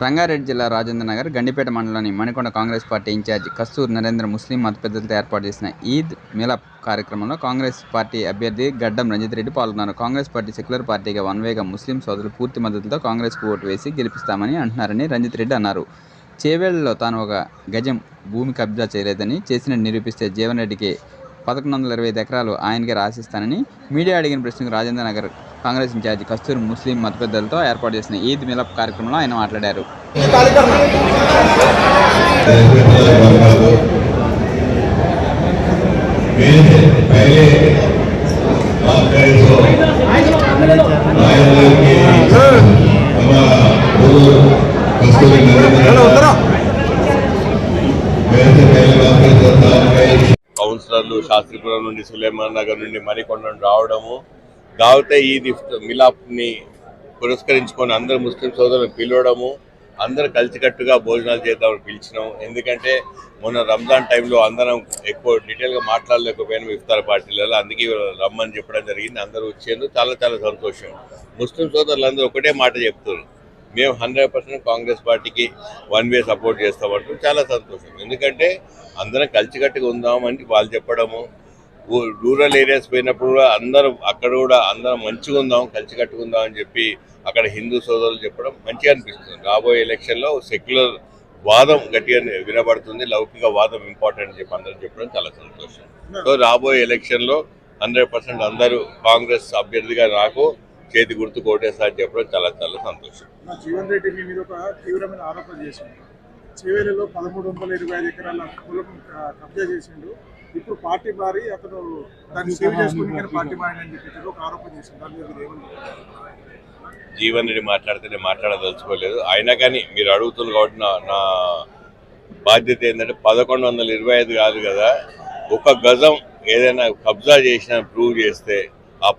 రంగారెడ్డి జిల్లా రాజేంద్ర నగర్ గండిపేట మండలంలోని Manikonda Congress party incharge Kasthur Narendra ముస్లిం మత పెద్దలతో ఏర్పాటు చేసిన ఈద్ మిలప్ కార్యక్రమంలో కాంగ్రెస్ పార్టీ అభ్యర్థి గడ్డం రంజిత్ రెడ్డి పాల్గొన్నారు. కాంగ్రెస్ పార్టీ సెక్యులర్ పార్టీగా వన్వేగా ముస్లిం సోదరులు పూర్తి మద్దతుతో కాంగ్రెస్కు ఓటు వేసి గెలిపిస్తామని అంటున్నారని రంజిత్ రెడ్డి అన్నారు. చేవేళ్ళలో తాను ఒక గజం భూమి కబ్జా చేయలేదని చేసినట్టు నిరూపిస్తే జీవన్ రెడ్డికి పదకొండు వందల ఇరవై ఐదు ఎకరాలు ఆయనకే రాసిస్తానని మీడియా అడిగిన ప్రశ్నకు రాజేంద్ర నగర్ కాంగ్రెస్ ఇన్ఛార్జి కస్తూర్ ముస్లిం మత పెద్దలతో ఏర్పాటు చేసిన ఈద్ మిలప్ కార్యక్రమంలో ఆయన మాట్లాడారు. కౌన్సిలర్లు శాస్త్రిపురం నుండి సులేమాన్ నగర్ నుండి మరికొండ రావడము దావతే ఈద్ మిలాప్ని పురస్కరించుకొని అందరు ముస్లిం సోదరులను పిలవడము అందరు కలిసికట్టుగా భోజనాలు చేద్దామని పిలిచినాం. ఎందుకంటే మొన్న రంజాన్ టైంలో అందరం ఎక్కువ డీటెయిల్గా మాట్లాడలేకపోయినాం ఇఫ్తార్ పార్టీలలో. అందుకే రమ్మని చెప్పడం జరిగింది. అందరూ వచ్చేందుకు చాలా చాలా సంతోషం. ముస్లిం సోదరులందరూ ఒకటే మాట చెప్తున్నారు. మేము హండ్రెడ్ పర్సెంట్ కాంగ్రెస్ పార్టీకి వన్ వే సపోర్ట్ చేస్తామంటూ చాలా సంతోషం. ఎందుకంటే అందరం కలిసికట్టుగా ఉందామని వాళ్ళు చెప్పడము రూరల్ ఏరియాస్ పోయినప్పుడు కూడా అందరూ అక్కడ కూడా అందరం మంచిగా ఉందాం కలిసి కట్టుకుందాం అని చెప్పి అక్కడ హిందూ సోదరులు చెప్పడం మంచిగా అనిపిస్తుంది. రాబోయే ఎలక్షన్లో సెక్యులర్ వాదం గట్టిగా వినబడుతుంది లౌకిక వాదం ఇంపార్టెంట్ చెప్పి అందరూ చెప్పడం చాలా సంతోషం. సో రాబోయే ఎలక్షన్లో హండ్రెడ్ పర్సెంట్ అందరూ కాంగ్రెస్ అభ్యర్థిగా నాకు చేతి గుర్తు కోటేసారి చెప్పడం చాలా చాలా సంతోషం. జీవన్ రెడ్డి మీద ఒక తీవ్రమైన ఆరోపణ చేసిండు. చివేరిలో పదమూడు వందల ఇరవై ఐదు ఎకరాల పొలం కబ్జా చేసిండు. ఇప్పుడు పార్టీ మారి అతను దాన్ని సేవ్ చేసుకుని పార్టీ మారిందని చెప్పి ఒక ఆరోపణ దాని మీద జీవన్ రెడ్డి మాట్లాడితే నేను మాట్లాడదలుచుకోలేదు. అయినా కానీ మీరు అడుగుతున్నారు కాబట్టి నా నా బాధ్యత ఏంటంటే పదకొండు వందల ఇరవై ఐదు కాదు కదా. ఒక గజం ఏదైనా కబ్జా చేసిన ప్రూవ్ చేస్తే ఆ